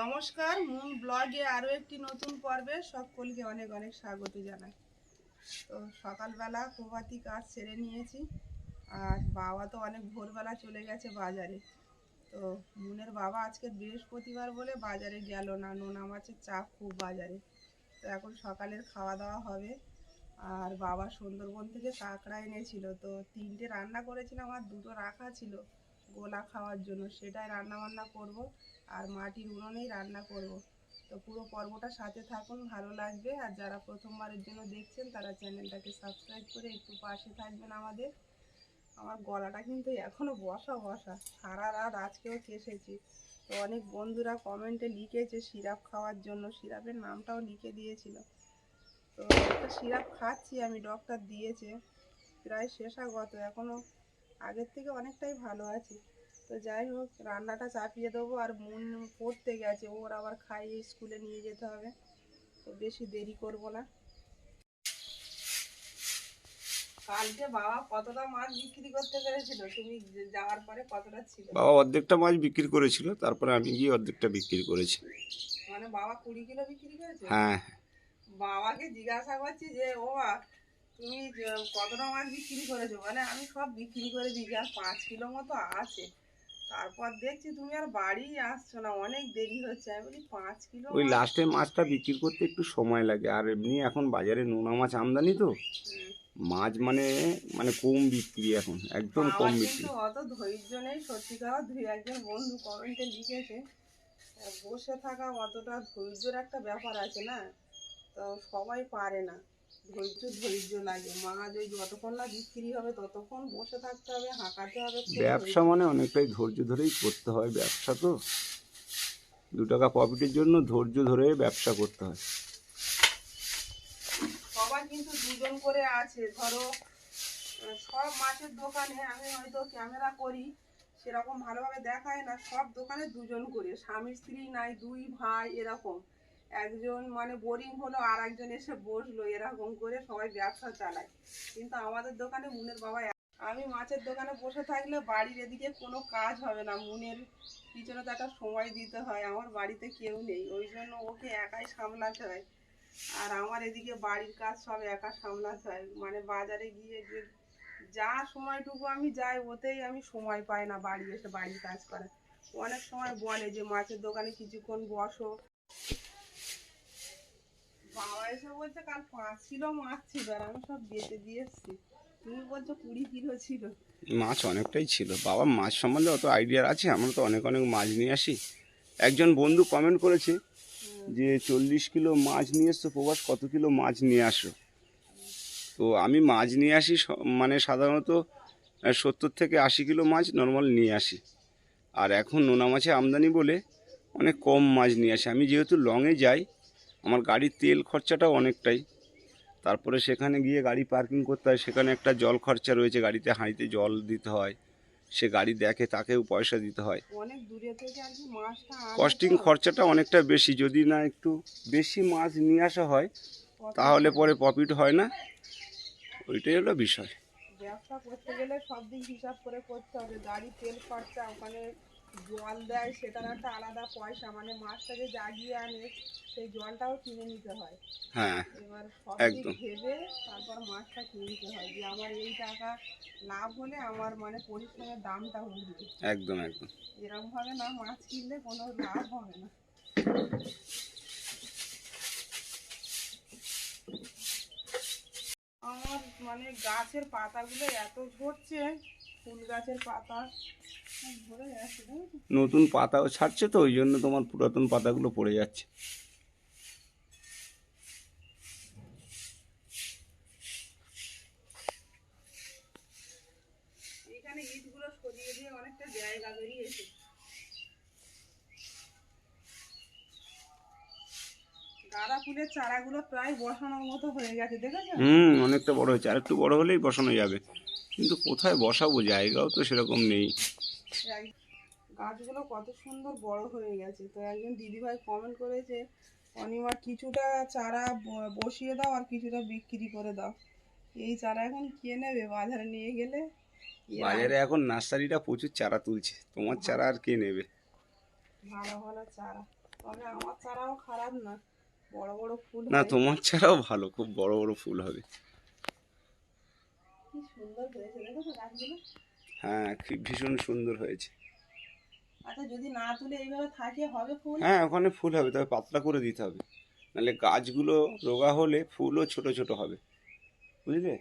নমস্কার মুন ব্লগে আরও একটি নতুন পর্বে সকলকে অনেক অনেক স্বাগত জানাই। তো সকালবেলা প্রভাতি কাজ সেরে নিয়েছি, আর বাবা তো অনেক ভোরবেলা চলে গেছে বাজারে। তো মুনের বাবা আজকে বৃহস্পতিবার বলে বাজারে গেল না, নোনা মাছের চাপ খুব বাজারে। তো এখন সকালের খাওয়া দাওয়া হবে, আর বাবা সুন্দরবন থেকে কাঁকড়া এনেছিল। তো তিনটে রান্না করেছিলাম, আর দুটো রাখা ছিল। গোলা খাওয়ার জন্য সেটাই রান্না বান্না করব আর মাটির উনুনেই রান্না করব। তো পুরো পর্বটা সাথে থাকুন, ভালো লাগবে। আর যারা প্রথমবারের জন্য দেখছেন, তারা চ্যানেলটাকে সাবস্ক্রাইব করে একটু পাশে থাকবেন আমাদের। আমার গলাটা কিন্তু এখনও বসা বসা, সারা রাত আজকেও কেসেছি। তো অনেক বন্ধুরা কমেন্টে লিখেছে সিরাপ খাওয়ার জন্য, সিরাপের নামটাও লিখে দিয়েছিল। তো একটা সিরাপ খাচ্ছি, আমি ডক্টর দিয়েছে। প্রায় শেষাগত এখনও আগের থেকে অনেকটাই ভালো আছি। তো যাই হোক রান্নাটা চাপিয়ে দেবো আর মন পড়তে গেছে ওর আবার খাইয়ে স্কুলে নিয়ে যেতে হবে। তো বেশি দেরি করব না। কালকে বাবা কতটা মাছ বিক্রি করতে পেরেছিল? তুমি যাওয়ার পরে কতটা ছিল? বাবা অর্ধেকটা মাছ বিক্রি করেছিল তারপরে আমি গিয়ে অর্ধেকটা বিক্রি করেছি। মানে বাবা কুড়ি কিলো বিক্রি করেছে? হ্যাঁ। বাবাকে জিজ্ঞাসা করছি যে ও তুমি কতটা মাছ বিক্রি করেছ? মানে আমি সব বিক্রি করে দিয়েছি আর পাঁচ কিলো মতো আছে। তারপর দেখছি তুমি আর বাড়ি আসছো না অনেক দেরি হচ্ছে। আমি বলি পাঁচ কিলো ওই লাস্টে মাছটা বিক্রি করতে একটু সময় লাগে আর এমনি এখন বাজারে নোনা মাছ আমদানি তো। মাছ মানে মানে কম বিক্রি এখন একদম কম বিক্রি। অত ধৈর্য নেই সত্যি কথা। দুই একজন বন্ধু কমেন্টে লিখেছে বসে থাকা অতটা ধৈর্যের একটা ব্যাপার আছে না তো সবাই পারে না। ধৈর্য ধৈর্য লাগে। মাছ ওই যতক্ষণ না বিক্রি হবে ততক্ষণ বসে থাকতে হবে হাঁকাতে হবে ব্যবসা মানে অনেকটাই ধৈর্য ধরেই করতে হয় ব্যবসা তো। দু টাকা প্রফিটের জন্য ধৈর্য ধরে ব্যবসা করতে হয়। সবাই কিন্তু দুজন করে আছে। ধরো সব মাছের দোকানে আমি হয়তো ক্যামেরা করি সেরকম ভালোভাবে দেখায় না। সব দোকানে দুজন করে। স্বামী স্ত্রী নাই দুই ভাই এরকম। একজন মানে বোরিং হলো আর একজন এসে বসল, এরকম করে সবাই ব্যবসা চালায়। কিন্তু আমাদের দোকানে মুনের বাবা আমি মাছের দোকানে বসে থাকলে বাড়ির এদিকে কোনো কাজ হবে না, মুনের পিছনে তো একটা সময় দিতে হয়, আমার বাড়িতে কেউ নেই, ওই জন্য ওকে একাই সামলাতে হয়। আর আমার এদিকে বাড়ির কাজ সব একা সামলাতে হয় মানে বাজারে গিয়ে যে যা সময়টুকু আমি যাই, ওতেই আমি সময় পাই না বাড়ি এসে বাড়ির কাজ করা অনেক সময় বলে যে মাছের দোকানে কিছুক্ষণ বসো। মাছ মাছ অনেকটাই ছিল। বাবা, মাছ সম্বন্ধে অত আইডিয়া আছে? আমরা তো অনেক অনেক মাছ নিয়ে আসি। একজন বন্ধু কমেন্ট করেছে যে, চল্লিশ কিলো মাছ নিয়ে এসছো প্রবাস কত কিলো মাছ নিয়ে আসো? তো আমি মাছ নিয়ে আসি মানে সাধারণত সত্তর থেকে আশি কিলো মাছ নর্মাল নিয়ে আসি। আর এখন নোনা মাছে আমদানি বলে অনেক কম মাছ নিয়ে আসি। আমি যেহেতু লংয়ে যাই আমার গাড়ির তেল খরচাটাও অনেকটাই। তারপরে সেখানে গিয়ে গাড়ি পার্কিং করতে হয়। সেখানে একটা জল খরচা রয়েছে গাড়িতে হাঁড়িতে জল দিতে হয়। সে গাড়ি দেখে তাকেও পয়সা দিতে হয়। কস্টিং খরচাটা অনেকটা বেশি। যদি না একটু বেশি মাছ নিয়ে আসা হয় তাহলে পরে প্রফিট হয় না। ওইটাই হলো বিষয়। ব্যবসা করতে গেলে সব দিক হিসাব করে করতে হবে। গাড়ি তেল খরচা ওখানে জল দেয় সেটার একটা আলাদা পয়সা। মানে মাছটা যে জাগিয়ে আনে সেই জলটাও কিনে নিতে হয়। হ্যাঁ এবার একদম। ভেবে তারপর মাছটা কিনতে হয়। যে আমার এই টাকা লাভ হলে আমার মানে পরিশ্রমের দামটা উঠবে একদম একদম। এরকম ভাবে না মাছ কিনলে কোনো লাভ হবে না। আমার মানে গাছের পাতাগুলো এত ঝরছে ফুল গাছের পাতা যাচ্ছে নতুন পাতাও ছাড়ছে তো ওই জন্য তোমার পুরাতন পাতাগুলো পড়ে যাচ্ছে। গাঁদা ফুলের চারাগুলো প্রায় বসানোর মতো হয়ে গেছে দেখেছ? হুম অনেকটা বড় হয়েছে আর একটু বড় হলেই বসানো যাবে। কিন্তু কোথায় বসাবো? জায়গাও তো সেরকম নেই। গাছগুলো কত সুন্দর বড় হয়ে গেছে। তো একজন দিদিভাই কমেন্ট করেছে অনিমা কিছুটা চারা বসিয়ে দাও আর কিছুটা বিক্রি করে দাও। এই চারা এখন কে নেবে বাজারে নিয়ে গেলে? বাজারে এখন নার্সারিটা প্রচুর চারা তুলছে। তোমার চারা আর কে নেবে? ভালো ভালো চারা। তবে আমার চারাও খারাপ না। বড় বড় ফুল না তোমার চারাও ভালো। খুব বড় বড় ফুল হবে। সুন্দর হয়েছে। দেখো তো গাছগুলো? হ্যাঁ ভীষণ সুন্দর হয়েছে। আচ্ছা যদি না তুলে এইভাবে থাকে হবে ফুল? হ্যাঁ ওখানে ফুল হবে তবে পাতলা করে দিতে হবে। নাহলে গাছগুলো রোগা হলে ফুলও ছোট ছোট হবে। বুঝলে?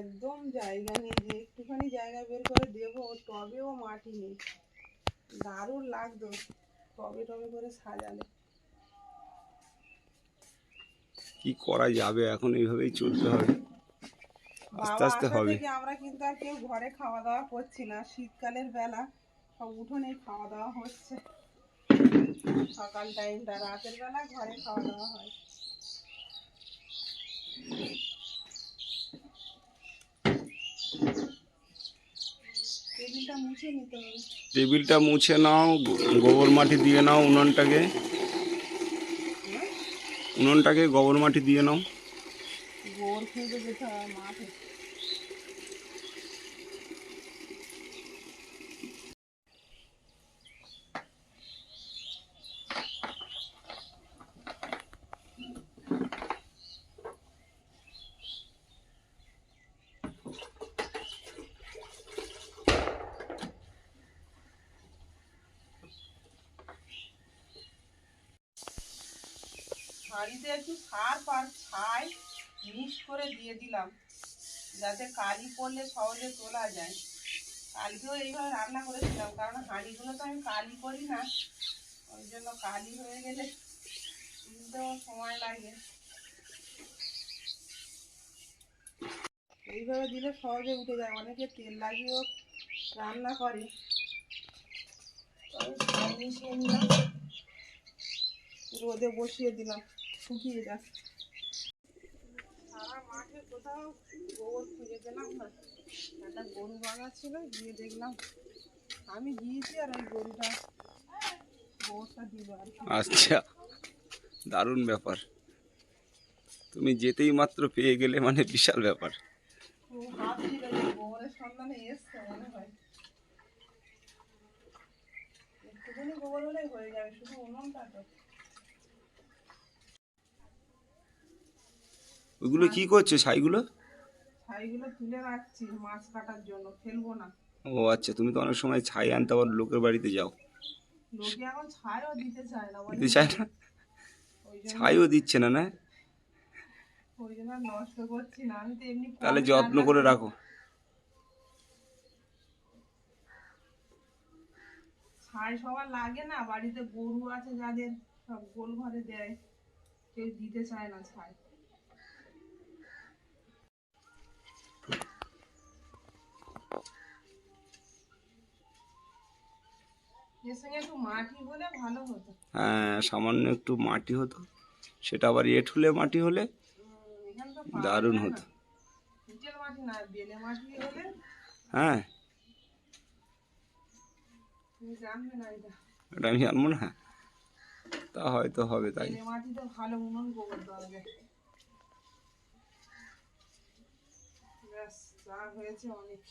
একদম জায়গা নেই যে একটুখানি জায়গা বের করে দেবো টবেও মাটি নেই। দারুণ লাগতো টবে টবে করে সাজালে। কি করা যাবে? এখন এইভাবেই চলতে হবে। আস্তে আস্তে হবে। আমরা কিন্তু আর কেউ ঘরে খাওয়া দাওয়া করছি না। শীতকালের বেলা সব উঠোনেই খাওয়া দাওয়া হচ্ছে। সকাল টাইমটা রাতের বেলা ঘরে খাওয়া দাওয়া হয়। টেবিলটা মুছে নিতে হবে। টেবিলটা মুছে নাও গোবর মাটি দিয়ে নাও উনুনটাকে। উনুনটাকে গোবর মাটি দিয়ে নাও। গোবর খুঁজে যেতে হয় মাঠে। হাঁড়িতে একটু সার পার ছাই মিক্স করে দিয়ে দিলাম, যাতে কালি পড়লে সহজে তোলা যায়। কালকেও এইভাবে রান্না করেছিলাম, কারণ হাঁড়িগুলো তো আমি কালি করি না, ওই জন্য কালি হয়ে গেলে তুলতেও সময় লাগে। এইভাবে দিলে সহজে উঠে যায়, অনেকে তেল লাগিয়েও রান্না করে। রোদে বসিয়ে দিলাম। শুকিয়ে যাক সারা মাঠে কোথাও গোবর খুঁজে পেলাম না। একটা গরু বাঁধা ছিল গিয়ে দেখলাম আমি গিয়েছি আর ওই গরুটা গোবরটা দিল আর আচ্ছা দারুণ ব্যাপার। তুমি যেতেই মাত্র পেয়ে গেলে মানে বিশাল ব্যাপার। গোবরের সন্ধানে এসছে মনে হয়। একটুখানি গোবর হলেই হয়ে যাবে শুধু উনুনটা তো। ওইগুলো কি করছে ছাইগুলো? ছাইগুলো তুলে রাখছি মাছ কাটার জন্য ফেলব না। ও আচ্ছা তুমি তো অনেক সময় ছাই আনতে আবার লোকের বাড়িতে যাও। লোকে এখন ছাইও দিতে চায় না দিতে চায় না? ওই ছাইও দিচ্ছে না না? নষ্ট করছি না আমি তো এমনি তাহলে যত্ন করে। রাখো। ছাই সবার লাগে না বাড়িতে গরু আছে যাদের সব গোল ঘরে দেয়। কেউ দিতে চায় না ছাই। হ্যাঁ সামান্য একটু মাটি হতো। সেটা আবার হলে মাটি হলে দারুণ হতো। হ্যাঁ। ওটা আমি জানব না। তা হয়তো হবে তাই। হয়েছে অনেক।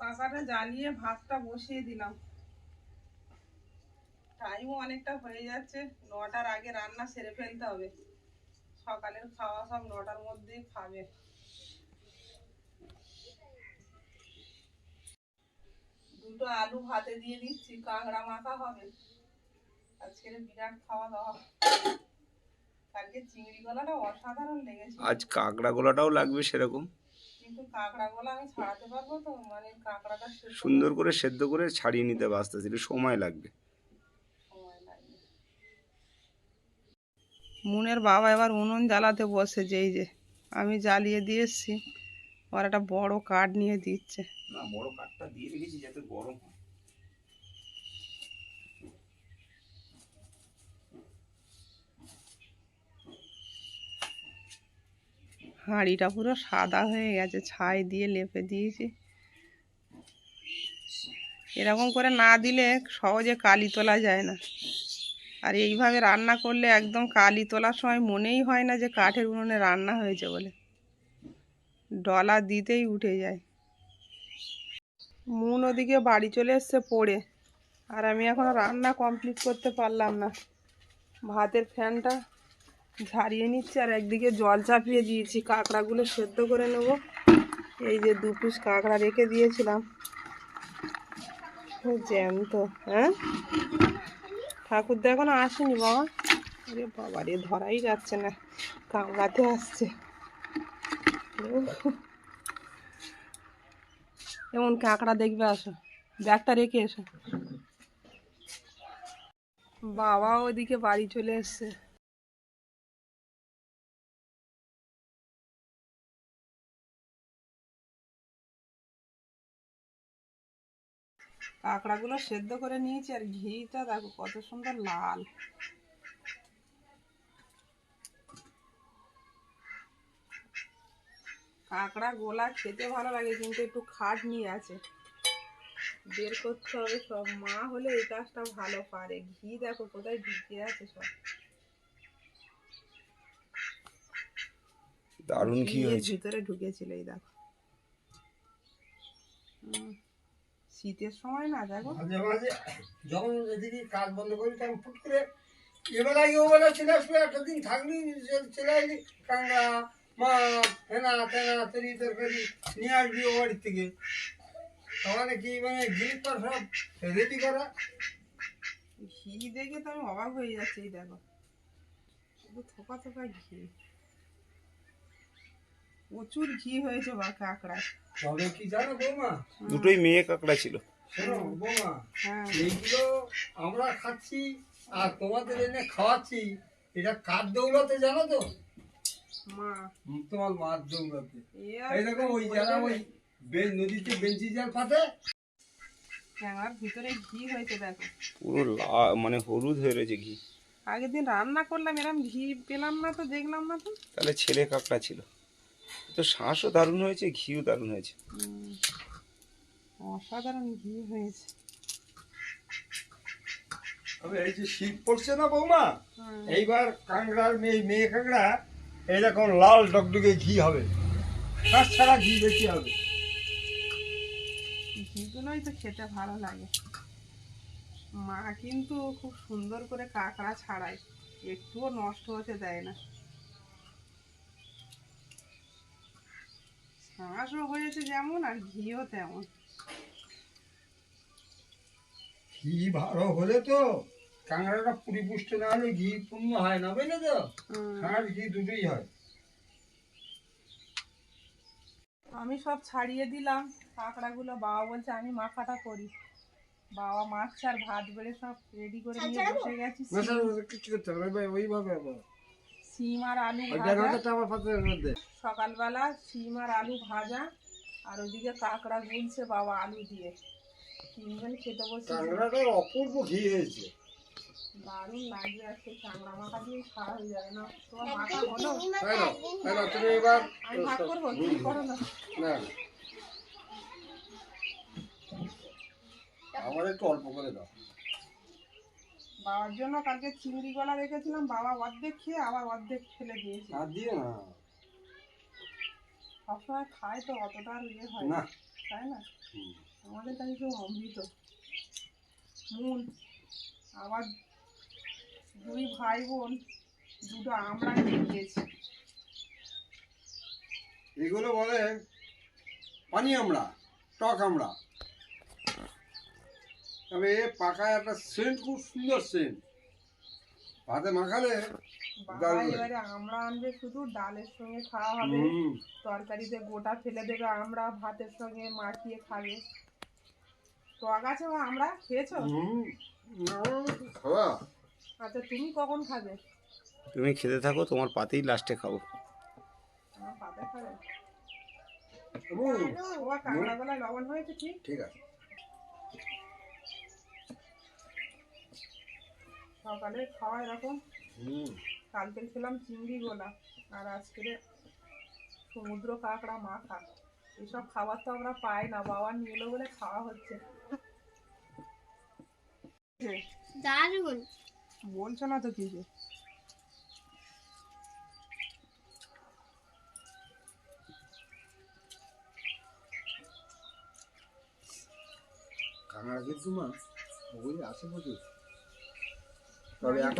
পাকাটা জ্বালিয়ে ভাতটা বসিয়ে দিলাম। টাইমও অনেকটা হয়ে যাচ্ছে, নটার আগে রান্না সেরে ফেলতে হবে। সকালের খাওয়া সব নটার মধ্যেই খাবে। দুটো আলু ভাতে দিয়ে দিচ্ছি, কাঁকড়া মাখা হবে। আজকের বিরাট খাওয়া দাওয়া। কালকে চিংড়ি গলাটা অসাধারণ লেগেছে। আজ কাঁকড়া গলাটাও লাগবে সেরকম। কিন্তু কাঁকড়া আমি ছাড়াতে পারব তো? মানে কাঁকড়াটা সুন্দর করে সেদ্ধ করে ছাড়িয়ে নিতে হবে আস্তে আস্তে সময় লাগবে। সময় লাগবে। মুনের বাবা এবার উনুন জ্বালাতে বসে যেই যে আমি জ্বালিয়ে দিয়ে এসছি। ওর একটা বড় কাঠ নিয়ে দিচ্ছে। না বড় কাঠটা দিয়ে রেখেছি যাতে গরম হাঁড়িটা পুরো সাদা হয়ে গেছে, ছাই দিয়ে লেপে দিয়েছি। এরকম করে না দিলে সহজে কালি তোলা যায় না। আর এইভাবে রান্না করলে একদম কালি তোলার সময় মনেই হয় না যে কাঠের উনুনে রান্না হয়েছে বলে। ডলা দিতেই উঠে যায়। মুন ওদিকে বাড়ি চলে এসছে পড়ে। আর আমি এখনও রান্না কমপ্লিট করতে পারলাম না। ভাতের ফ্যানটা ঝারিয়ে নিচ্ছি আর একদিকে জল চাপিয়ে দিয়েছি। কাঁকড়াগুলো সেদ্ধ করে নেব। এই যে দু পিস কাঁকড়া রেখে দিয়েছিলাম। জ্যান্ত হ্যাঁ? ঠাকুরদা এখনও আসেনি, বাবা। আরে বাবা রে, ধরাই যাচ্ছে না। কামড়াতে আসছে। এমন কাঁকড়া দেখবে, আসো। ব্যাগটা রেখে এসো। বাবা ওদিকে বাড়ি চলে এসছে। কাঁকড়াগুলো সেদ্ধ করে নিয়েছি আর ঘিটা দেখো কত সুন্দর লাল। কাঁকড়া গোলা খেতে ভালো লাগে কিন্তু একটু খাটনি আছে। বের করতে হবে সব। মা হলে এই কাজটা ভালো পারে। ঘি দেখো কোথায় ঢুকে আছে সব। দারুণ ঘি হয়েছে। ভিতরে ঢুকেছিল এই দেখো। হুম, শীতের সময় না দেখো। যখন এদিকে কাজ বন্ধ করি তখন ফুট করে এবার আগে ওবেলা চলে আসবে একটা দিন থাকলি চলে আসলি কাঁকড়া মাছ হেনা তেনা তেরি তরকারি নিয়ে আসবি ও বাড়ির থেকে। তখন কি মানে জিনিস সব রেডি করা। ঘি দেখে তো আমি অবাক হয়ে যাচ্ছি দেখো। শুধু থোকা থোকা ঘি। প্রচুর ঘি হয়েছে বা কাঁকড়ায় তবে কি জানো বৌমা? দুটোই মেয়ে কাঁকড়া ছিল। শোনো বৌমা হ্যাঁ। এইগুলো আমরা খাচ্ছি আর তোমাদের এনে খাওয়াচ্ছি এটা কার দৌলতে জানো তো? মা। তোমার মার দৌলতে। এই দেখো ওই যারা ওই বে- নদীতে বেঞ্চি জাল পাতে ক্যাংড়ার ভিতরে ঘি হয়েছে দেখো। পুরো লা- মানে হলুদ হয়ে রয়েছে ঘি। আগের দিন রান্না করলাম এরম ঘি পেলাম না তো দেখলাম না তো। তাহলে ছেলে কাঁকড়া ছিল। তো শ্বাসও দারুণ হয়েছে ঘিও দারুণ হয়েছে। অসাধারণ ঘি হয়েছে। তবে এই যে শীত পড়ছে না বৌমা? এইবার কাঁকড়ার মেয়ে মেয়ে কাঁকড়া এইরকম লাল ডকডকে ঘি হবে। কাঁচ ছাড়া ঘি বেশি হবে। ঘিগুলোই তো খেতে ভালো লাগে। মা কিন্তু খুব সুন্দর করে কাঁকড়া ছাড়ায়। একটুও নষ্ট হতে দেয় না। হয়েছে যেমন আর ঘিও তেমন। ঘি ভালো হলে তো কাঁকড়াটা পরিপুষ্ট না হলে ঘি পূর্ণ হয় না বুঝলে তো। কাঁকড়ার ঘি দুটোই হয়। আমি সব ছাড়িয়ে দিলাম। কাঁকড়াগুলো বাবা বলছে আমি মাখাটা করি। বাবা মাছ আর ভাত বেড়ে সব রেডি করে নিয়ে বসে গেছি। কিছু করতে হবে ওইভাবে হবে। সিম আর আলু ভাজা। জায়গাটা আমার পাত্রের মধ্যে। সকালবেলা সিম আর আলু ভাজা আর ওদিকে কাঁকড়া গুলছে বাবা আলু দিয়ে। তিনজন খেতে বসে কাঁকড়াটার অপূর্ব ঘি হয়েছে। দারুণ লাগবে আজকে চাংড়া মাখা দিয়ে খাওয়া হয়ে যাবে না। তোমার মাখা হলো? তুমি এবার আমি ভাগ করব তুমি করো না। না আমার একটু অল্প করে দাও। বাবার জন্য কালকে চিংড়ি গলা রেখেছিলাম বাবা অর্ধেক খেয়ে আবার অর্ধেক ফেলে দিয়েছে। আর দিও না। সবসময় খায় তো অতটা আর ইয়ে হয় না তাই না? আমাদের কাছে তো অমৃত। মূল আবার দুই ভাই বোন দুটো আমরা নিয়ে গিয়েছি। এগুলো বলে পানি আমরা টক আমরা। তবে পাকায় একটা সেন্ট খুব সুন্দর সেন্ট। ভাতে মাখালে এবারে আমরা আনবে শুধু ডালের সঙ্গে খাওয়া হবে। তরকারিতে গোটা ফেলে দেবে আমরা ভাতের সঙ্গে মাখিয়ে খাবে। আছে বা আমরা খেয়েছো? খাওয়া। আচ্ছা তুমি কখন খাবে? তুমি খেতে থাকো তোমার পাতেই লাস্টে খাব। পাতে খাবে? ঠিক আছে। সকালে খাওয়া এরকম। কালকে খেলাম চিংড়ি গোলা। আর আজকে সমুদ্র কাঁকড়া মাখা। এসব খাবার তো আমরা পাই না। বাবা নিয়ে এলো বলে খাওয়া হচ্ছে। দারুণ বলছো না তো কিছু কাঁকড়া কিন্তু মা ওগুলি আছে প্রচুর।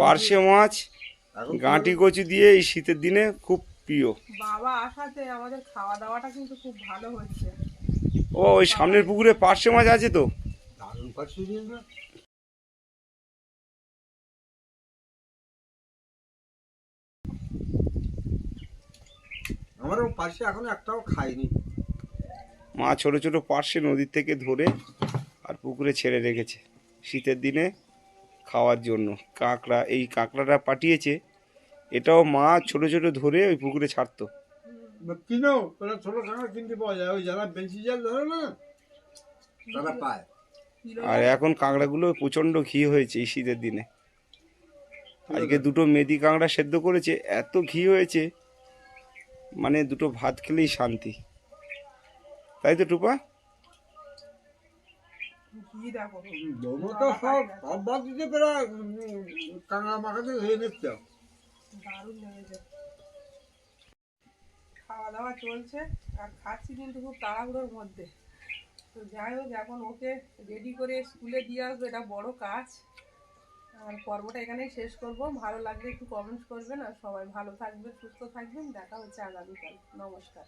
পার্শে মাছ এখন গাঁটি কচু দিয়ে এই শীতের দিনে খুব প্রিয়। বাবা আসাতে আমাদের খাওয়া দাওয়াটা কিন্তু খুব ভালো হচ্ছে ও ওই সামনের পুকুরে পার্শে মাছ আছে তো? দারুণ আমারও পাশে এখনও একটাও খাইনি। মা ছোট ছোট পার্শে নদীর থেকে ধরে আর পুকুরে ছেড়ে রেখেছে। শীতের দিনে খাওয়ার জন্য। কাঁকড়া এই কাঁকড়াটা পাঠিয়েছে এটাও মা ছোট ছোট ধরে ওই পুকুরে ছাড়তো। কিনো ওরা ছোট কাঁকড়া কিনতে পাওয়া যায়? ওই যারা বেশি জাল ধরে না? তারা পায়। আর এখন কাঁকড়াগুলো প্রচণ্ড ঘি হয়েছে এই শীতের দিনে। আজকে দুটো মেদি কাঁকড়া সেদ্ধ করেছে এত ঘি হয়েছে মানে দুটো ভাত খেলেই শান্তি। তাই তো টুপা? ঘি দেখো তো সব সব বাদ দিতে পেরে কাঁকড়া মাখাতে ধরে নিচ্ছে। দারুণ লেগেছে খাওয়া দাওয়া চলছে আর খাচ্ছি কিন্তু খুব তাড়াহুড়োর মধ্যে। তো যাই হোক এখন ওকে রেডি করে স্কুলে দিয়ে আসব এটা বড় কাজ। আর পর্বটা এখানেই শেষ করব। ভালো লাগলে একটু কমেন্ট করবেন আর সবাই ভালো থাকবেন সুস্থ থাকবেন। দেখা হচ্ছে আগামীকাল। নমস্কার।